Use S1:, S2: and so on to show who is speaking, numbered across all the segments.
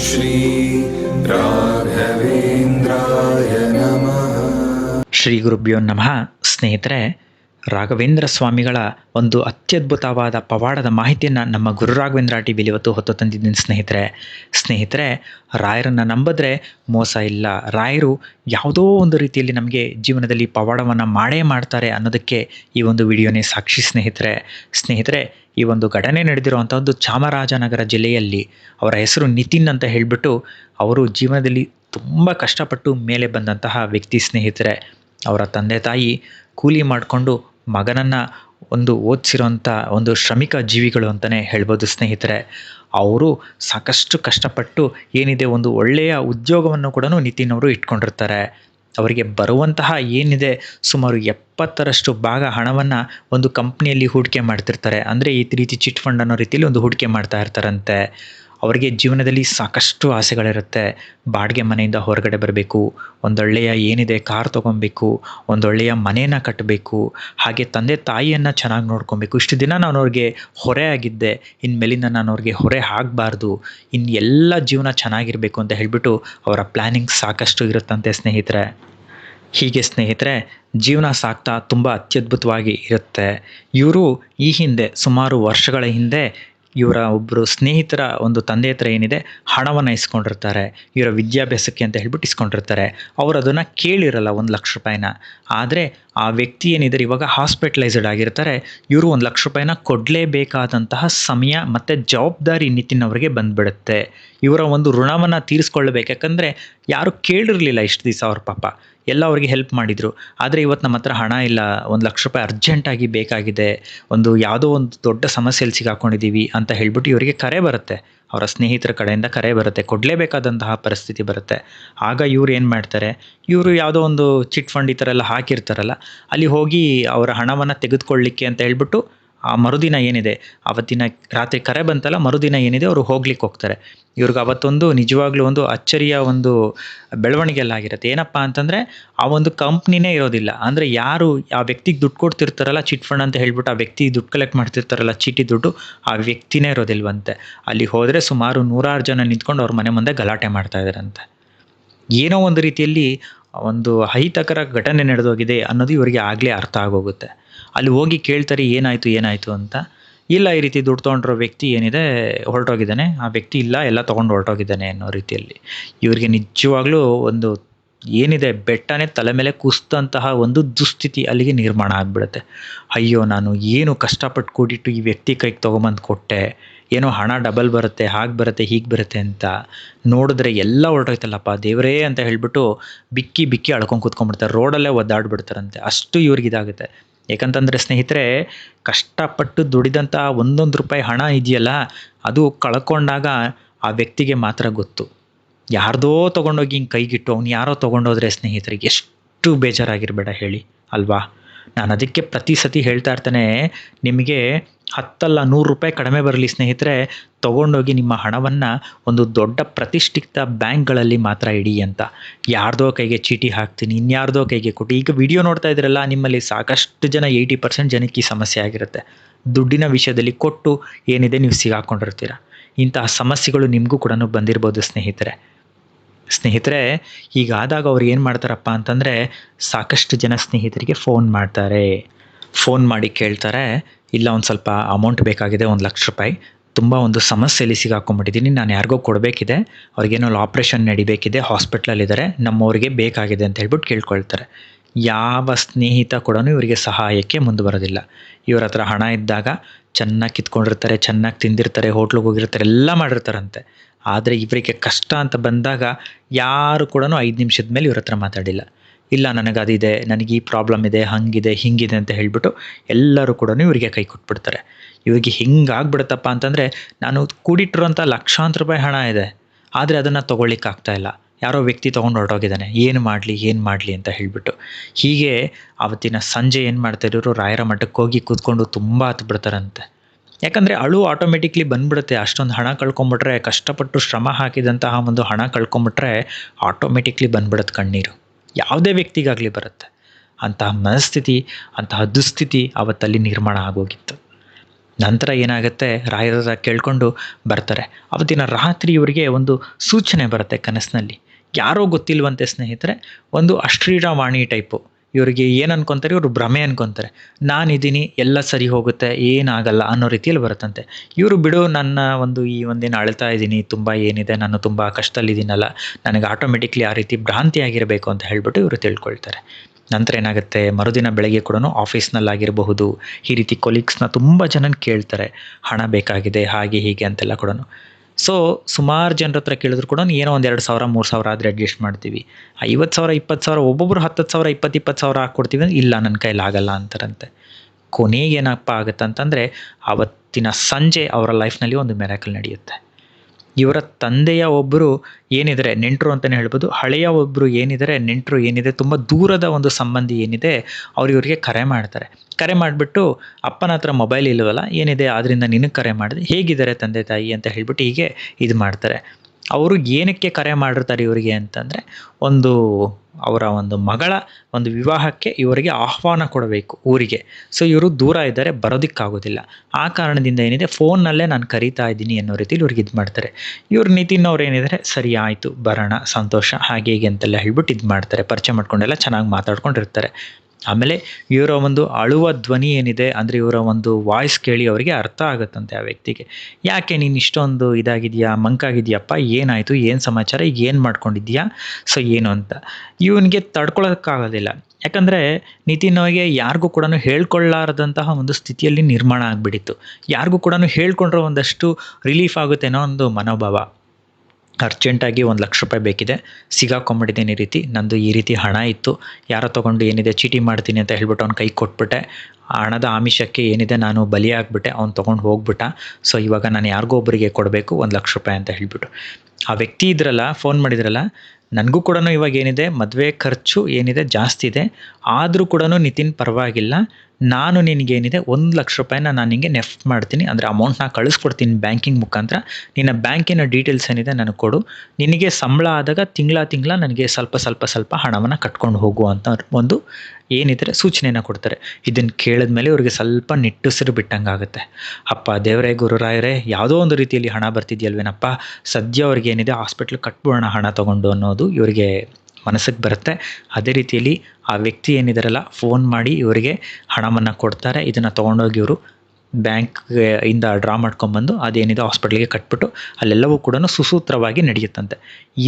S1: ಶ್ರೀ ರಾಘವೇಂದ್ರಾಯ ನಮಃ
S2: ಶ್ರೀ ಗುರುಭ್ಯೋ ನಮಃ. ಸ್ನೇಹಿತರೆ ರಾಘವೇಂದ್ರ ಸ್ವಾಮಿಗಳ ಒಂದು ಅತ್ಯದ್ಭುತವಾದ ಪವಾಡದ ಮಾಹಿತಿಯನ್ನು ನಮ್ಮ ಗುರು ರಾಘವೇಂದ್ರ ಟಿ ವಿಲಿ ಇವತ್ತು ಹೊತ್ತು ತಂದಿದ್ದೀನಿ ಸ್ನೇಹಿತರೆ. ಸ್ನೇಹಿತರೆ, ರಾಯರನ್ನು ನಂಬಿದ್ರೆ ಮೋಸ ಇಲ್ಲ. ರಾಯರು ಯಾವುದೋ ಒಂದು ರೀತಿಯಲ್ಲಿ ನಮಗೆ ಜೀವನದಲ್ಲಿ ಪವಾಡವನ್ನು ಮಾಡೇ ಮಾಡ್ತಾರೆ ಅನ್ನೋದಕ್ಕೆ ಈ ಒಂದು ವಿಡಿಯೋನೇ ಸಾಕ್ಷಿ ಸ್ನೇಹಿತರೆ. ಸ್ನೇಹಿತರೆ, ಈ ಒಂದು ಘಟನೆ ನಡೆದಿರುವಂಥದ್ದು ಚಾಮರಾಜನಗರ ಜಿಲ್ಲೆಯಲ್ಲಿ ಅವರ ಹೆಸರು ನಿತಿನ್ ಅಂತ ಹೇಳಿಬಿಟ್ಟು ಅವರು ಜೀವನದಲ್ಲಿ ತುಂಬ ಕಷ್ಟಪಟ್ಟು ಮೇಲೆ ಬಂದಂತಹ ವ್ಯಕ್ತಿ ಸ್ನೇಹಿತರೆ. ಅವರ ತಂದೆ ತಾಯಿ ಕೂಲಿ ಮಾಡಿಕೊಂಡು ಮಗನನ್ನು ಒಂದು ಓದಿಸಿರೋಂಥ ಒಂದು ಶ್ರಮಿಕ ಜೀವಿಗಳು ಅಂತಲೇ ಹೇಳ್ಬೋದು ಸ್ನೇಹಿತರೆ. ಅವರು ಸಾಕಷ್ಟು ಕಷ್ಟಪಟ್ಟು ಏನಿದೆ ಒಂದು ಒಳ್ಳೆಯ ಉದ್ಯೋಗವನ್ನು ಕೂಡ ನಿತಿನ್ ಅವರು ಇಟ್ಕೊಂಡಿರ್ತಾರೆ. ಅವರಿಗೆ ಬರುವಂತಹ ಏನಿದೆ ಸುಮಾರು ಎಪ್ಪತ್ತರಷ್ಟು ಭಾಗ ಹಣವನ್ನು ಒಂದು ಕಂಪ್ನಿಯಲ್ಲಿ ಹೂಡಿಕೆ ಮಾಡ್ತಿರ್ತಾರೆ. ಅಂದರೆ ಈ ರೀತಿ ಚಿಟ್ ಫಂಡ್ ಅನ್ನೋ ರೀತಿಯಲ್ಲಿ ಒಂದು ಹೂಡಿಕೆ ಮಾಡ್ತಾ ಇರ್ತಾರಂತೆ. ಅವರಿಗೆ ಜೀವನದಲ್ಲಿ ಸಾಕಷ್ಟು ಆಸೆಗಳಿರುತ್ತೆ. ಬಾಡಿಗೆ ಮನೆಯಿಂದ ಹೊರಗಡೆ ಬರಬೇಕು. ಒಂದೊಳ್ಳೆಯ ಏನಿದೆ ಕಾರ್ ತೊಗೊಬೇಕು. ಒಂದೊಳ್ಳೆಯ ಮನೆಯನ್ನ ಕಟ್ಟಬೇಕು ಹಾಗೆ ತಂದೆ ತಾಯಿಯನ್ನು ಚೆನ್ನಾಗಿ ನೋಡ್ಕೊಬೇಕು. ಇಷ್ಟು ದಿನ ನಾನು ಅವ್ರಿಗೆ ಹೊರೆ ಆಗಿದ್ದೆ. ಇನ್ಮೇಲಿಂದ ನಾನು ಅವ್ರಿಗೆ ಹೊರೆ ಆಗಬಾರ್ದು. ಇನ್ನು ಎಲ್ಲ ಜೀವನ ಚೆನ್ನಾಗಿರಬೇಕು ಅಂತ ಹೇಳಿಬಿಟ್ಟು ಅವರ ಪ್ಲ್ಯಾನಿಂಗ್ ಸಾಕಷ್ಟು ಇರುತ್ತಂತೆ ಸ್ನೇಹಿತರೆ. ಹೀಗೆ ಸ್ನೇಹಿತರೆ, ಜೀವನ ಸಾಕ್ತಾ ತುಂಬ ಅತ್ಯದ್ಭುತವಾಗಿ ಇರುತ್ತೆ. ಇವರು ಈ ಹಿಂದೆ ಸುಮಾರು ವರ್ಷಗಳ ಹಿಂದೆ ಇವರ ಒಬ್ಬರು ಸ್ನೇಹಿತರ ಒಂದು ತಂದೆ ಹತ್ರ ಏನಿದೆ, ಹಣವನ್ನು ಇಸ್ಕೊಂಡಿರ್ತಾರೆ, ಇವರ ವಿದ್ಯಾಭ್ಯಾಸಕ್ಕೆ ಅಂತ ಹೇಳ್ಬಿಟ್ಟು ಇಸ್ಕೊಂಡಿರ್ತಾರೆ. ಅವರು ಅದನ್ನು ಕೇಳಿರಲ್ಲ ಒಂದು ಲಕ್ಷ ರೂಪಾಯಿನ. ಆದರೆ ಆ ವ್ಯಕ್ತಿ ಏನಿದ್ದಾರೆ, ಇವಾಗ ಹಾಸ್ಪಿಟಲೈಸ್ಡ್ ಆಗಿರ್ತಾರೆ. ಇವರು ಒಂದು ಲಕ್ಷ ರೂಪಾಯಿನ ಕೊಡಲೇಬೇಕಾದಂತಹ ಸಮಯ ಮತ್ತು ಜವಾಬ್ದಾರಿ ನಿತಿನವ್ರಿಗೆ ಬಂದುಬಿಡುತ್ತೆ. ಇವರ ಒಂದು ಋಣವನ್ನು ತೀರಿಸ್ಕೊಳ್ಬೇಕು. ಯಾಕಂದರೆ ಯಾರು ಕೇಳಿರಲಿಲ್ಲ ಇಷ್ಟು ದಿವಸ ಅವ್ರ ಪಾಪ. ಎಲ್ಲ ಅವ್ರಿಗೆ ಹೆಲ್ಪ್ ಮಾಡಿದರು. ಆದರೆ ಇವತ್ತು ನಮ್ಮ ಹತ್ರ ಹಣ ಇಲ್ಲ. ಒಂದು ಲಕ್ಷ ರೂಪಾಯಿ ಅರ್ಜೆಂಟಾಗಿ ಬೇಕಾಗಿದೆ. ಒಂದು ಯಾವುದೋ ಒಂದು ದೊಡ್ಡ ಸಮಸ್ಯೆಯಲ್ಲಿ ಸಿಗಾಕೊಂಡಿದ್ದೀವಿ ಅಂತ ಹೇಳ್ಬಿಟ್ಟು ಇವರಿಗೆ ಕರೆ ಬರುತ್ತೆ. ಅವರ ಸ್ನೇಹಿತರ ಕಡೆಯಿಂದ ಕರೆ ಬರುತ್ತೆ, ಕೊಡಲೇಬೇಕಾದಂತಹ ಪರಿಸ್ಥಿತಿ ಬರುತ್ತೆ. ಆಗ ಇವ್ರು ಏನು ಮಾಡ್ತಾರೆ, ಇವರು ಯಾವುದೋ ಒಂದು ಚಿಟ್ ಫಂಡ್ ಈ ಥರ ಎಲ್ಲ ಹಾಕಿರ್ತಾರಲ್ಲ, ಅಲ್ಲಿ ಹೋಗಿ ಅವರ ಹಣವನ್ನು ತೆಗೆದುಕೊಳ್ಳಿಕ್ಕೆ ಅಂತ ಹೇಳ್ಬಿಟ್ಟು ಆ ಮರುದಿನ ಏನಿದೆ? ಅವತ್ತಿನ ರಾತ್ರಿ ಕರೆ ಬಂತಲ್ಲ, ಮರುದಿನ ಏನಿದೆ ಅವರು ಹೋಗ್ಲಿಕ್ಕೆ ಹೋಗ್ತಾರೆ. ಇವ್ರಿಗೆ ಅವತ್ತೊಂದು ನಿಜವಾಗ್ಲೂ ಒಂದು ಅಚ್ಚರಿಯ ಒಂದು ಬೆಳವಣಿಗೆ ಎಲ್ಲ ಆಗಿರುತ್ತೆ ಏನಪ್ಪ ಅಂತಂದರೆ, ಆ ಒಂದು ಕಂಪ್ನಿನೇ ಇರೋದಿಲ್ಲ. ಅಂದರೆ ಯಾರು ಆ ವ್ಯಕ್ತಿಗೆ ದುಡ್ಡು ಕೊಡ್ತಿರ್ತಾರಲ್ಲ ಚಿಟ್ ಫಂಡ್ ಅಂತ ಹೇಳ್ಬಿಟ್ಟು ಆ ವ್ಯಕ್ತಿ ದುಡ್ಡು ಕಲೆಕ್ಟ್ ಮಾಡ್ತಿರ್ತಾರಲ್ಲ, ಚೀಟಿ ದುಡ್ಡು, ಆ ವ್ಯಕ್ತಿನೇ ಇರೋದಿಲ್ವಂತೆ. ಅಲ್ಲಿ ಹೋದರೆ ಸುಮಾರು ನೂರಾರು ಜನ ನಿಂತ್ಕೊಂಡು ಅವ್ರ ಮನೆ ಮುಂದೆ ಗಲಾಟೆ ಮಾಡ್ತಾ ಇದ್ದಾರಂತೆ. ಏನೋ ಒಂದು ರೀತಿಯಲ್ಲಿ ಒಂದು ಅಹಿತಕರ ಘಟನೆ ನಡೆದೋಗಿದೆ ಅನ್ನೋದು ಇವರಿಗೆ ಆಗಲೇ ಅರ್ಥ ಆಗೋಗುತ್ತೆ. ಅಲ್ಲಿ ಹೋಗಿ ಕೇಳ್ತಾರೆ, ಏನಾಯಿತು ಏನಾಯಿತು ಅಂತ. ಇಲ್ಲ, ಈ ರೀತಿ ದುಡ್ಡು ತೊಗೊಂಡಿರೋ ವ್ಯಕ್ತಿ ಏನಿದೆ, ಹೊರಟೋಗಿದ್ದಾನೆ. ಆ ವ್ಯಕ್ತಿ ಇಲ್ಲ, ಎಲ್ಲ ತೊಗೊಂಡು ಹೊರಟೋಗಿದ್ದಾನೆ ಅನ್ನೋ ರೀತಿಯಲ್ಲಿ. ಇವರಿಗೆ ನಿಜವಾಗ್ಲೂ ಒಂದು ಏನಿದೆ, ಬೆಟ್ಟನೇ ತಲೆ ಮೇಲೆ ಕುಸಿದಂತಹ ಒಂದು ದುಸ್ಥಿತಿ ಅಲ್ಲಿಗೆ ನಿರ್ಮಾಣ ಆಗಿಬಿಡುತ್ತೆ. ಅಯ್ಯೋ, ನಾನು ಏನು ಕಷ್ಟಪಟ್ಟು ಕೂಡಿಟ್ಟು ಈ ವ್ಯಕ್ತಿ ಕೈಗೆ ತೊಗೊಂಬಂದು ಕೊಟ್ಟೆ. ಏನೋ ಹಣ ಡಬಲ್ ಬರುತ್ತೆ, ಹಾಗೆ ಬರುತ್ತೆ, ಹೀಗೆ ಬರುತ್ತೆ ಅಂತ ನೋಡಿದ್ರೆ ಎಲ್ಲ ಹೊರಟೋಯ್ತಲ್ಲಪ್ಪ. ದೇವರೇ ಅಂತ ಹೇಳ್ಬಿಟ್ಟು ಬಿಕ್ಕಿ ಬಿಕ್ಕಿ ಅಳ್ಕೊಂಡು ಕೂತ್ಕೊಂಡ್ಬಿಡ್ತಾರೆ. ರೋಡಲ್ಲೇ ಒದ್ದಾಡ್ಬಿಡ್ತಾರಂತೆ. ಅಷ್ಟು ಇವ್ರಿಗೆ ಇದಾಗುತ್ತೆ. ಏಕಂತಂದರೆ ಸ್ನೇಹಿತರೆ, ಕಷ್ಟಪಟ್ಟು ದುಡಿದಂಥ ಒಂದೊಂದು ರೂಪಾಯಿ ಹಣ ಇದೆಯಲ್ಲ, ಅದು ಕಳ್ಕೊಂಡಾಗ ಆ ವ್ಯಕ್ತಿಗೆ ಮಾತ್ರ ಗೊತ್ತು. ಯಾರ್ದೋ ತೊಗೊಂಡೋಗಿ ಹಿಂಗೆ ಕೈಗಿಟ್ಟು ಅವ್ನು ಯಾರೋ ತೊಗೊಂಡೋದ್ರೆ ಸ್ನೇಹಿತರಿಗೆ ಎಷ್ಟು ಬೇಜಾರಾಗಿರಬೇಡ ಹೇಳಿ, ಅಲ್ವಾ? ನಾನು ಅದಕ್ಕೆ ಪ್ರತಿ ಸತಿ ಹೇಳ್ತಾ ಇರ್ತಾನೆ, ನಿಮಗೆ ಹತ್ತಲ್ಲ ನೂರು ರೂಪಾಯಿ ಕಡಿಮೆ ಬರಲಿ ಸ್ನೇಹಿತರೆ, ತೊಗೊಂಡೋಗಿ ನಿಮ್ಮ ಹಣವನ್ನು ಒಂದು ದೊಡ್ಡ ಪ್ರತಿಷ್ಠಿತ ಬ್ಯಾಂಕ್ಗಳಲ್ಲಿ ಮಾತ್ರ ಇಡಿ ಅಂತ. ಯಾರ್ದೋ ಕೈಗೆ ಚೀಟಿ ಹಾಕ್ತೀನಿ, ಇನ್ಯಾರ್ದೋ ಕೈಗೆ ಕೊಟ್ಟು. ಈಗ ವಿಡಿಯೋ ನೋಡ್ತಾ ಇದ್ರಲ್ಲ ನಿಮ್ಮಲ್ಲಿ ಸಾಕಷ್ಟು ಜನ ಏಯ್ಟಿ ಪರ್ಸೆಂಟ್ ಜನಕ್ಕೆ ಈ ಸಮಸ್ಯೆ ಆಗಿರುತ್ತೆ. ದುಡ್ಡಿನ ವಿಷಯದಲ್ಲಿ ಕೊಟ್ಟು ಏನಿದೆ ನೀವು ಸಿಗಾಕೊಂಡಿರ್ತೀರ. ಇಂತಹ ಸಮಸ್ಯೆಗಳು ನಿಮಗೂ ಕೂಡ ಬಂದಿರ್ಬೋದು ಸ್ನೇಹಿತರೆ. ಸ್ನೇಹಿತರೆ ಈಗಾದಾಗ ಅವ್ರು ಏನು ಮಾಡ್ತಾರಪ್ಪ ಅಂತಂದರೆ ಸಾಕಷ್ಟು ಜನ ಸ್ನೇಹಿತರಿಗೆ ಫೋನ್ ಮಾಡ್ತಾರೆ. ಫೋನ್ ಮಾಡಿ ಕೇಳ್ತಾರೆ ಇಲ್ಲ, ಒಂದು ಸ್ವಲ್ಪ ಅಮೌಂಟ್ ಬೇಕಾಗಿದೆ, ಒಂದು ಲಕ್ಷ ರೂಪಾಯಿ. ತುಂಬ ಒಂದು ಸಮಸ್ಯೆಯಲ್ಲಿ ಸಿಗಾಕೊಂಡ್ಬಿಟ್ಟಿದ್ದೀನಿ. ನಾನು ಯಾರಿಗೋ ಕೊಡಬೇಕಿದೆ. ಅವ್ರಿಗೇನೋ ಆಪ್ರೇಷನ್ ನಡಿಬೇಕಿದೆ. ಹಾಸ್ಪಿಟ್ಲಲ್ಲಿದ್ದಾರೆ ನಮ್ಮವ್ರಿಗೆ ಬೇಕಾಗಿದೆ ಅಂತ ಹೇಳ್ಬಿಟ್ಟು ಕೇಳ್ಕೊಳ್ತಾರೆ. ಯಾವ ಸ್ನೇಹಿತ ಕೂಡ ಇವರಿಗೆ ಸಹಾಯಕ್ಕೆ ಮುಂದೆ ಬರೋದಿಲ್ಲ ಇವ್ರ ಹತ್ರ ಹಣ ಇದ್ದಾಗ ಚೆನ್ನಾಗಿ ಕಿತ್ಕೊಂಡಿರ್ತಾರೆ, ಚೆನ್ನಾಗಿ ತಿಂದಿರ್ತಾರೆ, ಹೋಟ್ಲಿಗೆ ಹೋಗಿರ್ತಾರೆ, ಎಲ್ಲ ಮಾಡಿರ್ತಾರಂತೆ. ಆದರೆ ಇವರಿಗೆ ಕಷ್ಟ ಅಂತ ಬಂದಾಗ ಯಾರು ಕೂಡ ಐದು ನಿಮಿಷದ ಮೇಲೆ ಇವ್ರ ಹತ್ರ ಮಾತಾಡಿಲ್ಲ. ಇಲ್ಲ, ನನಗೆ ಅದಿದೆ, ನನಗೆ ಈ ಪ್ರಾಬ್ಲಮ್ ಇದೆ, ಹಂಗಿದೆ, ಹಿಂಗಿದೆ ಅಂತ ಹೇಳಿಬಿಟ್ಟು ಎಲ್ಲರೂ ಕೂಡ ಇವರಿಗೆ ಕೈ ಕೊಟ್ಬಿಡ್ತಾರೆ. ಇವರಿಗೆ ಹಿಂಗಾಗ್ಬಿಡುತ್ತಪ್ಪ ಅಂತಂದರೆ ನಾನು ಕೂಡಿಟ್ಟಿರೋಂಥ ಲಕ್ಷಾಂತರ ರೂಪಾಯಿ ಹಣ ಇದೆ, ಆದರೆ ಅದನ್ನು ತೊಗೊಳ್ಳಿಕ್ಕಾಗ್ತಾ ಇಲ್ಲ. ಯಾರೋ ವ್ಯಕ್ತಿ ತೊಗೊಂಡು ಹೊರಟೋಗಿದ್ದಾನೆ, ಏನು ಮಾಡಲಿ ಏನು ಮಾಡಲಿ ಅಂತ ಹೇಳಿಬಿಟ್ಟು. ಹೀಗೆ ಆವತ್ತಿನ ಸಂಜೆ ಏನು ಮಾಡ್ತಾಯಿರೋರು ರಾಯರ ಮಠಕ್ಕೆ ಹೋಗಿ ಕೂತ್ಕೊಂಡು ತುಂಬ ಹತ್ಬಿಡ್ತಾರಂತೆ. ಯಾಕಂದರೆ ಅಳು ಆಟೋಮೆಟಿಕ್ಲಿ ಬಂದ್ಬಿಡುತ್ತೆ, ಅಷ್ಟೊಂದು ಹಣ ಕಳ್ಕೊಂಬಿಟ್ರೆ, ಕಷ್ಟಪಟ್ಟು ಶ್ರಮ ಹಾಕಿದಂತಹ ಒಂದು ಹಣ ಕಳ್ಕೊಂಬಿಟ್ರೆ ಆಟೋಮೆಟಿಕ್ಲಿ ಬಂದ್ಬಿಡುತ್ತೆ ಕಣ್ಣೀರು. ಯಾವುದೇ ವ್ಯಕ್ತಿಗಾಗಲಿ ಬರುತ್ತೆ. ಅಂತಹ ಮನಸ್ಥಿತಿ, ಅಂತಹ ದುಸ್ಥಿತಿ ಅವತ್ತಲ್ಲಿ ನಿರ್ಮಾಣ ಆಗೋಗಿತ್ತು. ನಂತರ ಏನಾಗುತ್ತೆ ರಾಯರ ಕೇಳಿಕೊಂಡು ಬರ್ತಾರೆ. ಅವತ್ತಿನ ರಾತ್ರಿ ಇವರಿಗೆ ಒಂದು ಸೂಚನೆ ಬರುತ್ತೆ ಕನಸಿನಲ್ಲಿ. ಯಾರೋ ಗೊತ್ತಿಲ್ವಂತೆ ಸ್ನೇಹಿತರೆ, ಒಂದು ಅಶ್ರೀರವಾಣಿ ಟೈಪು. ಇವರಿಗೆ ಏನು ಅನ್ಕೊಂತಾರೆ, ಇವರು ಭ್ರಮೆ ಅನ್ಕೊಂತಾರೆ. ನಾನಿದ್ದೀನಿ ಎಲ್ಲ ಸರಿ ಹೋಗುತ್ತೆ, ಏನಾಗಲ್ಲ ಅನ್ನೋ ರೀತಿಯಲ್ಲಿ ಬರುತ್ತಂತೆ. ಇವರು ಬಿಡು, ನನ್ನ ಒಂದು ಈ ಒಂದೇನು ಅಳ್ತಾ ಇದ್ದೀನಿ ತುಂಬ ಏನಿದೆ, ನಾನು ತುಂಬ ಕಷ್ಟದಲ್ಲಿದ್ದೀನಲ್ಲ, ನನಗೆ ಆಟೋಮೆಟಿಕ್ಲಿ ಆ ರೀತಿ ಭ್ರಾಂತಿ ಆಗಿರಬೇಕು ಅಂತ ಹೇಳ್ಬಿಟ್ಟು ಇವರು ತಿಳ್ಕೊಳ್ತಾರೆ. ನಂತರ ಏನಾಗುತ್ತೆ, ಮರುದಿನ ಬೆಳಗ್ಗೆ ಕೂಡ ಆಫೀಸ್ನಲ್ಲಾಗಿರಬಹುದು ಈ ರೀತಿ ಕೊಲೀಗ್ಸ್ನ ತುಂಬ ಜನ ಕೇಳ್ತಾರೆ, ಹಣ ಬೇಕಾಗಿದೆ, ಹಾಗೆ ಹೀಗೆ ಅಂತೆಲ್ಲ ಕೂಡ ಸೊ ಸುಮಾರು ಜನರ ಹತ್ರ ಕೇಳಿದ್ರು ಕೂಡ ಏನೋ ಒಂದು ಎರಡು ಸಾವಿರ, ಮೂರು ಸಾವಿರ ಆದರೆ ಅಡ್ಜಸ್ಟ್ ಮಾಡ್ತೀವಿ. ಐವತ್ತು ಸಾವಿರ, ಇಪ್ಪತ್ತು ಸಾವಿರ, ಒಬ್ಬೊಬ್ರು ಹತ್ತು ಸಾವಿರ, ಇಪ್ಪತ್ತು ಇಪ್ಪತ್ತು ಸಾವಿರ ಹಾಕ್ಕೊಡ್ತೀವಿ ಅಂದ್ರೆ ಇಲ್ಲ ನನ್ನ ಕೈಲಿ ಆಗಲ್ಲ ಅಂತಾರಂತೆ. ಕೊನೆಗೆ ಏನಪ್ಪ ಆಗುತ್ತೆ ಅಂತಂದರೆ ಆವತ್ತಿನ ಸಂಜೆ ಅವರ ಲೈಫ್ನಲ್ಲಿ ಒಂದು ಮೆರಾಕಲ್ ನಡೆಯುತ್ತೆ. ಇವರ ತಂದೆಯ ಒಬ್ಬರು ಏನಿದ್ರೆ ನೆಂಟರು ಅಂತಲೇ ಹೇಳ್ಬೋದು, ಹಳೆಯ ಒಬ್ಬರು ಏನಿದ್ದಾರೆ ನೆಂಟರು ಏನಿದೆ, ತುಂಬ ದೂರದ ಒಂದು ಸಂಬಂಧಿ ಏನಿದೆ, ಅವ್ರು ಕರೆ ಮಾಡ್ತಾರೆ. ಕರೆ ಮಾಡಿಬಿಟ್ಟು ಅಪ್ಪನ ಹತ್ರ ಮೊಬೈಲ್ ಇಲ್ಲವಲ್ಲ ಏನಿದೆ? ಆದ್ದರಿಂದ ನಿನಗೆ ಕರೆ ಮಾಡಿದೆ. ಹೇಗಿದ್ದಾರೆ ತಂದೆ ತಾಯಿ ಅಂತ ಹೇಳಿಬಿಟ್ಟು ಹೀಗೆ ಇದು ಮಾಡ್ತಾರೆ. ಅವರು ಏನಕ್ಕೆ ಕರೆ ಮಾಡಿರ್ತಾರೆ ಇವರಿಗೆ ಅಂತಂದರೆ, ಒಂದು ಅವರ ಒಂದು ಮಗಳ ಒಂದು ವಿವಾಹಕ್ಕೆ ಇವರಿಗೆ ಆಹ್ವಾನ ಕೊಡಬೇಕು ಊರಿಗೆ. ಸೊ ಇವರು ದೂರ ಇದ್ದಾರೆ, ಬರೋದಕ್ಕಾಗೋದಿಲ್ಲ. ಆ ಕಾರಣದಿಂದ ಏನಿದೆ? ಫೋನ್ನಲ್ಲೇ ನಾನು ಕರೀತಾ ಇದ್ದೀನಿ ಅನ್ನೋ ರೀತಿಲಿ ಇವ್ರಿಗೆ ಇದು ಮಾಡ್ತಾರೆ. ಇವ್ರು ನಿತಿನ್ ಅವ್ರು ಏನಿದ್ದಾರೆ? ಸರಿ, ಆಯಿತು, ಬರೋಣ, ಸಂತೋಷ, ಹಾಗೆ ಹೀಗೆ ಅಂತೆಲ್ಲ ಹೇಳ್ಬಿಟ್ಟು ಇದು ಮಾಡ್ತಾರೆ. ಪರಿಚಯ ಮಾಡ್ಕೊಂಡೆಲ್ಲ ಚೆನ್ನಾಗಿ ಮಾತಾಡ್ಕೊಂಡಿರ್ತಾರೆ. ಆಮೇಲೆ ಇವರ ಒಂದು ಅಳುವ ಧ್ವನಿ ಏನಿದೆ ಅಂದರೆ ಇವರ ಒಂದು ವಾಯ್ಸ್ ಕೇಳಿ ಅವರಿಗೆ ಅರ್ಥ ಆಗುತ್ತಂತೆ ಆ ವ್ಯಕ್ತಿಗೆ. ಯಾಕೆ ನೀನು ಇಷ್ಟೊಂದು ಇದಾಗಿದೆಯಾ, ಮಂಕಾಗಿದೆಯಪ್ಪ, ಏನಾಯಿತು, ಏನು ಸಮಾಚಾರ, ಈಗ ಏನು ಮಾಡ್ಕೊಂಡಿದ್ಯಾ ಸೊ ಏನು ಅಂತ. ಇವನಿಗೆ ತಡ್ಕೊಳಕ್ಕಾಗೋದಿಲ್ಲ. ಯಾಕಂದರೆ ನಿತಿನ್ ಅವರಿಗೆ ಯಾರಿಗೂ ಕೂಡ ಹೇಳ್ಕೊಳ್ಳಾರದಂತಹ ಒಂದು ಸ್ಥಿತಿಯಲ್ಲಿ ನಿರ್ಮಾಣ ಆಗಿಬಿಟ್ಟಿತ್ತು. ಯಾರಿಗೂ ಕೂಡ ಹೇಳ್ಕೊಂಡ್ರೆ ಒಂದಷ್ಟು ರಿಲೀಫ್ ಆಗುತ್ತೇನೋ ಒಂದು ಮನೋಭಾವ. ಅರ್ಜೆಂಟಾಗಿ ಒಂದು ಲಕ್ಷ ರೂಪಾಯಿ ಬೇಕಿದೆ. ಸಿಗಾಕೊಂಬಿಟ್ಟಿದ್ದೀನಿ ಈ ರೀತಿ. ನಂದು ಈ ರೀತಿ ಹಣ ಇತ್ತು. ಯಾರೋ ತೊಗೊಂಡು ಏನಿದೆ ಚೀಟಿ ಮಾಡ್ತೀನಿ ಅಂತ ಹೇಳ್ಬಿಟ್ಟು ಅವ್ನ ಕೈ ಕೊಟ್ಬಿಟ್ಟೆ. ಹಣದ ಆಮಿಷಕ್ಕೆ ಏನಿದೆ ನಾನು ಬಲಿಯಾಗ್ಬಿಟ್ಟೆ ಅವ್ನು ತೊಗೊಂಡು ಹೋಗ್ಬಿಟ್ಟ. ಸೊ ಇವಾಗ ನಾನು ಯಾರಿಗೋ ಒಬ್ಬರಿಗೆ ಕೊಡಬೇಕು, ಒಂದು ಲಕ್ಷ ರೂಪಾಯಿ ಅಂತ ಹೇಳಿಬಿಟ್ಟು. ಆ ವ್ಯಕ್ತಿ ಇದ್ರಲ್ಲ ಫೋನ್ ಮಾಡಿದ್ರಲ್ಲ, ನನಗೂ ಕೂಡ ಇವಾಗ ಏನಿದೆ, ಮದುವೆ ಖರ್ಚು ಏನಿದೆ ಜಾಸ್ತಿ ಇದೆ. ಆದರೂ ಕೂಡ ನಿತಿನ್ ಪರವಾಗಿಲ್ಲ. ನಾನು ನಿನಗೇನಿದೆ, ಒಂದು ಲಕ್ಷ ರೂಪಾಯಿನ ನಾನು ನಿನಗೆ ನೆಫ್ಟ್ ಮಾಡ್ತೀನಿ. ಅಂದರೆ ಅಮೌಂಟ್ನ ಕಳಿಸ್ಕೊಡ್ತೀನಿ ಬ್ಯಾಂಕಿಂಗ್ ಮುಖಾಂತರ. ನಿನ್ನ ಬ್ಯಾಂಕಿನ ಡೀಟೇಲ್ಸ್ ಏನಿದೆ ನನಗೆ ಕೊಡು. ನಿನಗೆ ಸಂಬಳ ಆದಾಗ ತಿಂಗಳ ತಿಂಗಳ ನನಗೆ ಸ್ವಲ್ಪ ಸ್ವಲ್ಪ ಸ್ವಲ್ಪ ಹಣವನ್ನು ಕಟ್ಕೊಂಡು ಹೋಗು ಅಂತ ಒಂದು ಏನಿದ್ರೆ ಸೂಚನೆಯನ್ನು ಕೊಡ್ತಾರೆ. ಇದನ್ನು ಕೇಳಿದ ಮೇಲೆ ಅವರಿಗೆ ಸ್ವಲ್ಪ ನಿಟ್ಟುಸಿರು ಬಿಟ್ಟಂಗೆ ಆಗುತ್ತೆ ಅಪ್ಪ ದೇವರೇ, ಗುರುರಾಯರೇ, ಯಾವುದೋ ಒಂದು ರೀತಿಯಲ್ಲಿ ಹಣ ಬರ್ತಿದೆಯಲ್ವೇನಪ್ಪ? ಸದ್ಯ ಅವ್ರಿಗೆ ಏನಿದೆ ಹಾಸ್ಪಿಟ್ಲ್ ಕಟ್ಬಿಡೋಣ ಹಣ ತೊಗೊಂಡು ಅನ್ನೋದು ಇವರಿಗೆ ಮನಸ್ಸಿಗೆ ಬರುತ್ತೆ. ಅದೇ ರೀತಿಯಲ್ಲಿ ಆ ವ್ಯಕ್ತಿ ಏನಿದಾರಲ್ಲ ಫೋನ್ ಮಾಡಿ ಇವರಿಗೆ ಹಣವನ್ನು ಕೊಡ್ತಾರೆ. ಇದನ್ನು ತೊಗೊಂಡೋಗಿ ಇವರು ಬ್ಯಾಂಕ್ ಇಂದ ಡ್ರಾ ಮಾಡ್ಕೊಂಬಂದು ಅದೇನಿದೆ ಹಾಸ್ಪಿಟ್ಲಿಗೆ ಕಟ್ಬಿಟ್ಟು ಅಲ್ಲೆಲ್ಲವೂ ಕೂಡ ಸುಸೂತ್ರವಾಗಿ ನಡೆಯುತ್ತಂತೆ.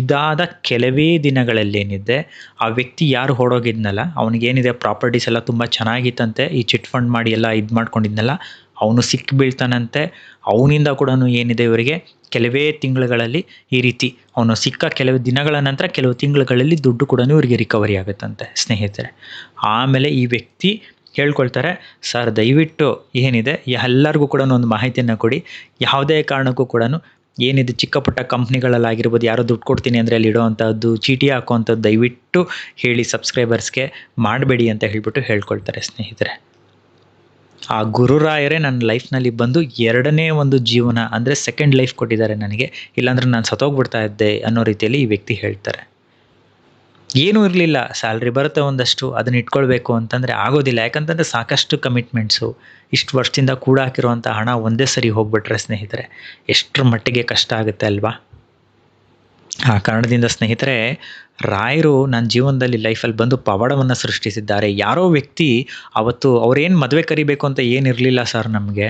S2: ಇದಾದ ಕೆಲವೇ ದಿನಗಳಲ್ಲೇನಿದೆ, ಆ ವ್ಯಕ್ತಿ ಯಾರು ಹೊಡೋಗಿದ್ನಲ್ಲ, ಅವನಿಗೇನಿದೆ ಪ್ರಾಪರ್ಟೀಸ್ ಎಲ್ಲ ತುಂಬ ಚೆನ್ನಾಗಿತ್ತಂತೆ. ಈ ಚಿಟ್ ಫಂಡ್ ಮಾಡಿ ಎಲ್ಲ ಇದು ಮಾಡ್ಕೊಂಡಿದ್ನಲ್ಲ ಅವನು ಸಿಕ್ಕಿ ಬೀಳ್ತಾನಂತೆ. ಅವನಿಂದ ಕೂಡ ಏನಿದೆ ಇವರಿಗೆ ಕೆಲವೇ ತಿಂಗಳುಗಳಲ್ಲಿ ಈ ರೀತಿ ಅವನು ಸಿಕ್ಕ ಕೆಲವು ದಿನಗಳ ನಂತರ ಕೆಲವು ತಿಂಗಳುಗಳಲ್ಲಿ ದುಡ್ಡು ಕೂಡ ಇವರಿಗೆ ರಿಕವರಿ ಆಗುತ್ತಂತೆ, ಸ್ನೇಹಿತರೆ. ಆಮೇಲೆ ಈ ವ್ಯಕ್ತಿ ಹೇಳ್ಕೊಳ್ತಾರೆ, ಸರ್, ದಯವಿಟ್ಟು ಏನಿದೆ, ಎಲ್ಲರಿಗೂ ಕೂಡ ಒಂದು ಮಾಹಿತಿಯನ್ನು ಕೊಡಿ. ಯಾವುದೇ ಕಾರಣಕ್ಕೂ ಕೂಡ ಏನಿದೆ, ಚಿಕ್ಕ ಪುಟ್ಟ ಕಂಪ್ನಿಗಳಲ್ಲಾಗಿರ್ಬೋದು, ಯಾರೋ ದುಡ್ಡು ಕೊಡ್ತೀನಿ ಅಂದರೆ ಅಲ್ಲಿ ಇಡೋವಂಥದ್ದು ಚೀಟಿ ಹಾಕುವಂಥದ್ದು ದಯವಿಟ್ಟು ಹೇಳಿ ಸಬ್ಸ್ಕ್ರೈಬರ್ಸ್ಗೆ ಮಾಡಬೇಡಿ ಅಂತ ಹೇಳಿಬಿಟ್ಟು ಹೇಳ್ಕೊಳ್ತಾರೆ, ಸ್ನೇಹಿತರೆ. ಆ ಗುರುರಾಯರೇ ನನ್ನ ಲೈಫ್ನಲ್ಲಿ ಬಂದು ಎರಡನೇ ಒಂದು ಜೀವನ ಅಂದರೆ ಸೆಕೆಂಡ್ ಲೈಫ್ ಕೊಟ್ಟಿದ್ದಾರೆ ನನಗೆ. ಇಲ್ಲಾಂದ್ರೆ ನಾನು ಸತ್ತೋಗ್ಬಿಡ್ತಾ ಇದ್ದೆ ಅನ್ನೋ ರೀತಿಯಲ್ಲಿ ಈ ವ್ಯಕ್ತಿ ಹೇಳ್ತಾರೆ. ಏನೂ ಇರಲಿಲ್ಲ ಸ್ಯಾಲ್ರಿ ಬರುತ್ತೆ ಒಂದಷ್ಟು, ಅದನ್ನ ಇಟ್ಕೊಳ್ಬೇಕು ಅಂತಂದರೆ ಆಗೋದಿಲ್ಲ. ಯಾಕಂತಂದರೆ ಸಾಕಷ್ಟು ಕಮಿಟ್ಮೆಂಟ್ಸು ಇಷ್ಟು ವರ್ಷದಿಂದ ಕೂಡ ಹಾಕಿರುವಂಥ ಹಣ ಒಂದೇ ಸರಿ ಹೋಗ್ಬಿಟ್ರೆ ಸ್ನೇಹಿತರೆ, ಎಷ್ಟರ ಮಟ್ಟಿಗೆ ಕಷ್ಟ ಆಗುತ್ತೆ ಅಲ್ವಾ? ಆ ಕಾರಣದಿಂದ ಸ್ನೇಹಿತರೆ, ರಾಯರು ನನ್ನ ಜೀವನದಲ್ಲಿ ಲೈಫಲ್ಲಿ ಬಂದು ಪವಾಡವನ್ನು ಸೃಷ್ಟಿಸಿದ್ದಾರೆ. ಯಾರೋ ವ್ಯಕ್ತಿ ಅವತ್ತು ಅವರೇನು ಮದುವೆ ಕರಿಬೇಕು ಅಂತ ಏನಿರಲಿಲ್ಲ ಸರ್ ನಮಗೆ.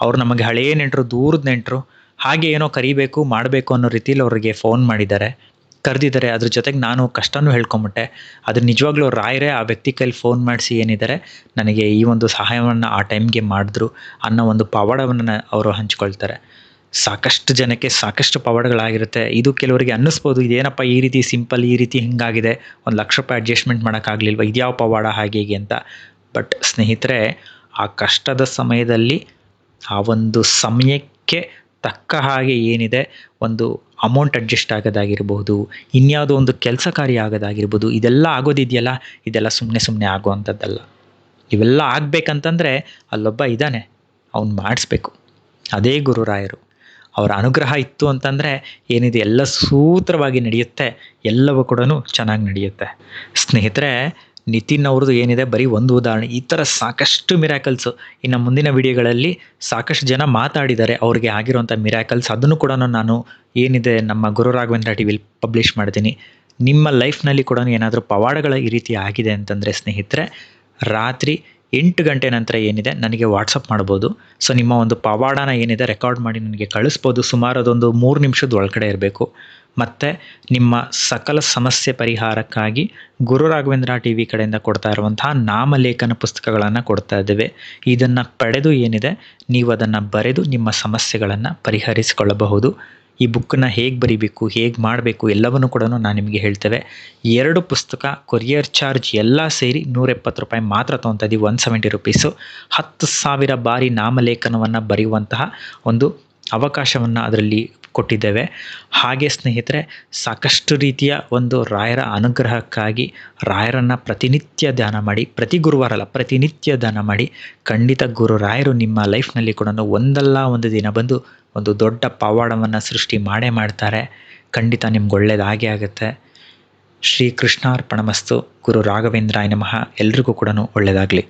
S2: ಅವ್ರು ನಮಗೆ ಹಳೆಯ ನೆಂಟರು, ದೂರದ ನೆಂಟರು, ಹಾಗೆ ಏನೋ ಕರಿಬೇಕು, ಮಾಡಬೇಕು ಅನ್ನೋ ರೀತಿಯಲ್ಲಿ ಅವರಿಗೆ ಫೋನ್ ಮಾಡಿದ್ದಾರೆ. ಕರೆದಿದ್ದಾರೆ. ಅದ್ರ ಜೊತೆಗೆ ನಾನು ಕಷ್ಟನೂ ಹೇಳ್ಕೊಂಬಿಟ್ಟೆ. ಅದು ನಿಜವಾಗ್ಲೂ ರಾಯರೇ ಆ ವ್ಯಕ್ತಿ ಕೈಲಿ ಫೋನ್ ಮಾಡಿಸಿ ಏನಿದ್ದಾರೆ, ನನಗೆ ಈ ಒಂದು ಸಹಾಯವನ್ನು ಆ ಟೈಮ್ಗೆ ಮಾಡಿದ್ರು ಅನ್ನೋ ಒಂದು ಪವಾಡವನ್ನು ಅವರು ಹಂಚ್ಕೊಳ್ತಾರೆ. ಸಾಕಷ್ಟು ಜನಕ್ಕೆ ಸಾಕಷ್ಟು ಪವಾಡಗಳಾಗಿರುತ್ತೆ. ಇದು ಕೆಲವರಿಗೆ ಅನ್ನಿಸ್ಬೋದು, ಇದೇನಪ್ಪ ಈ ರೀತಿ ಸಿಂಪಲ್, ಈ ರೀತಿ ಹಿಂಗಾಗಿದೆ. ಒಂದು ಲಕ್ಷ ರೂಪಾಯಿ ಅಡ್ಜಸ್ಟ್ಮೆಂಟ್ ಮಾಡೋಕ್ಕಾಗಲಿಲ್ವ? ಇದ್ಯಾವ ಪವಾಡ, ಹಾಗೆ, ಹೀಗೆ ಅಂತ. ಬಟ್ ಸ್ನೇಹಿತರೆ, ಆ ಕಷ್ಟದ ಸಮಯದಲ್ಲಿ ಆ ಒಂದು ಸಮಯಕ್ಕೆ ತಕ್ಕ ಹಾಗೆ ಏನಿದೆ, ಒಂದು ಅಮೌಂಟ್ ಅಡ್ಜಸ್ಟ್ ಆಗೋದಾಗಿರ್ಬೋದು, ಇನ್ಯಾವುದೋ ಒಂದು ಕೆಲಸ ಕಾರ್ಯ ಆಗೋದಾಗಿರ್ಬೋದು, ಇದೆಲ್ಲ ಆಗೋದಿದೆಯಲ್ಲ, ಇದೆಲ್ಲ ಸುಮ್ಮನೆ ಸುಮ್ಮನೆ ಆಗೋವಂಥದ್ದಲ್ಲ. ಇವೆಲ್ಲ ಆಗಬೇಕಂತಂದರೆ ಅಲ್ಲೊಬ್ಬ ಇದ್ದಾನೆ, ಅವ್ನು ಮಾಡಿಸ್ಬೇಕು. ಅದೇ ಗುರುರಾಯರು. ಅವರ ಅನುಗ್ರಹ ಇತ್ತು ಅಂತಂದರೆ ಏನಿದೆ, ಎಲ್ಲ ಸೂತ್ರವಾಗಿ ನಡೆಯುತ್ತೆ, ಎಲ್ಲವೂ ಕೂಡ ಚೆನ್ನಾಗಿ ನಡೆಯುತ್ತೆ. ಸ್ನೇಹಿತರೆ, ನಿತಿನ್ ಅವ್ರದ್ದು ಏನಿದೆ, ಬರೀ ಒಂದು ಉದಾಹರಣೆ, ಈ ಥರ ಸಾಕಷ್ಟು ಮಿರಾಕಲ್ಸು ಇನ್ನು ಮುಂದಿನ ವಿಡಿಯೋಗಳಲ್ಲಿ ಸಾಕಷ್ಟು ಜನ ಮಾತಾಡಿದ್ದಾರೆ, ಅವ್ರಿಗೆ ಆಗಿರುವಂಥ ಮಿರಾಕಲ್ಸ್ ಅದನ್ನು ಕೂಡ ನಾನು ಏನಿದೆ, ನಮ್ಮ ಗುರು ರಾಘವೇಂದ್ರ ಟಿ ವಿಲಿ ಪಬ್ಲಿಷ್ ಮಾಡ್ತೀನಿ. ನಿಮ್ಮ ಲೈಫ್ನಲ್ಲಿ ಕೂಡ ಏನಾದರೂ ಪವಾಡಗಳ ಈ ರೀತಿ ಆಗಿದೆ ಅಂತಂದರೆ ಸ್ನೇಹಿತರೆ, ರಾತ್ರಿ ಎಂಟು ಗಂಟೆ ನಂತರ ಏನಿದೆ, ನನಗೆ ವಾಟ್ಸಪ್ ಮಾಡ್ಬೋದು. ಸೊ ನಿಮ್ಮ ಒಂದು ಪವಾಡನ ಏನಿದೆ ರೆಕಾರ್ಡ್ ಮಾಡಿ ನನಗೆ ಕಳಿಸ್ಬೋದು. ಸುಮಾರು ಅದೊಂದು ಮೂರು ನಿಮಿಷದ ಒಳಗಡೆ ಇರಬೇಕು. ಮತ್ತು ನಿಮ್ಮ ಸಕಲ ಸಮಸ್ಯೆ ಪರಿಹಾರಕ್ಕಾಗಿ ಗುರು ರಾಘವೇಂದ್ರ ಟಿ ವಿ ಕಡೆಯಿಂದ ಕೊಡ್ತಾ ಇರುವಂತಹ ನಾಮಲೇಖನ ಪುಸ್ತಕಗಳನ್ನು ಕೊಡ್ತಾ ಇದ್ದೇವೆ. ಇದನ್ನು ಪಡೆದು ಏನಿದೆ, ನೀವು ಅದನ್ನು ಬರೆದು ನಿಮ್ಮ ಸಮಸ್ಯೆಗಳನ್ನು ಪರಿಹರಿಸಿಕೊಳ್ಳಬಹುದು. ಈ ಬುಕ್ಕನ್ನ ಹೇಗೆ ಬರಿಬೇಕು, ಹೇಗೆ ಮಾಡಬೇಕು ಎಲ್ಲವನ್ನು ಕೂಡ ನಾನು ನಿಮಗೆ ಹೇಳ್ತೇವೆ. ಎರಡು ಪುಸ್ತಕ ಕೊರಿಯರ್ ಚಾರ್ಜ್ ಎಲ್ಲ ಸೇರಿ ನೂರ ಎಪ್ಪತ್ತು ರೂಪಾಯಿ ಮಾತ್ರ ತೊಗೊತಾ ಇದ್ದೀವಿ ಒನ್ ಸೆವೆಂಟಿ ರುಪೀಸು ಹತ್ತು ಸಾವಿರ ಬಾರಿ ನಾಮಲೇಖನವನ್ನು ಬರೆಯುವಂತಹ ಒಂದು ಅವಕಾಶವನ್ನು ಅದರಲ್ಲಿ ಕೊಟ್ಟಿದ್ದೇವೆ. ಹಾಗೆ ಸ್ನೇಹಿತರೆ, ಸಾಕಷ್ಟು ರೀತಿಯ ಒಂದು ರಾಯರ ಅನುಗ್ರಹಕ್ಕಾಗಿ ರಾಯರನ್ನು ಪ್ರತಿನಿತ್ಯ ಧ್ಯಾನ ಮಾಡಿ, ಪ್ರತಿ ಗುರುವಾರ ಅಲ್ಲ, ಪ್ರತಿನಿತ್ಯ ಧ್ಯಾನ ಮಾಡಿ ಖಂಡಿತ ಗುರು ರಾಯರು ನಿಮ್ಮ ಲೈಫ್ನಲ್ಲಿ ಕೂಡ ಒಂದಲ್ಲ ಒಂದು ದಿನ ಬಂದು ಒಂದು ದೊಡ್ಡ ಪವಾಡವನ್ನು ಸೃಷ್ಟಿ ಮಾಡೇ ಮಾಡ್ತಾರೆ. ಖಂಡಿತ ನಿಮ್ಗೆ ಒಳ್ಳೇದಾಗೇ ಆಗುತ್ತೆ. ಶ್ರೀ ಕೃಷ್ಣಾರ್ಪಣಮಸ್ತು ಗುರು ರಾಘವೇಂದ್ರಾಯ ನಮಃ. ಎಲ್ರಿಗೂ ಕೂಡ ಒಳ್ಳೆಯದಾಗಲಿ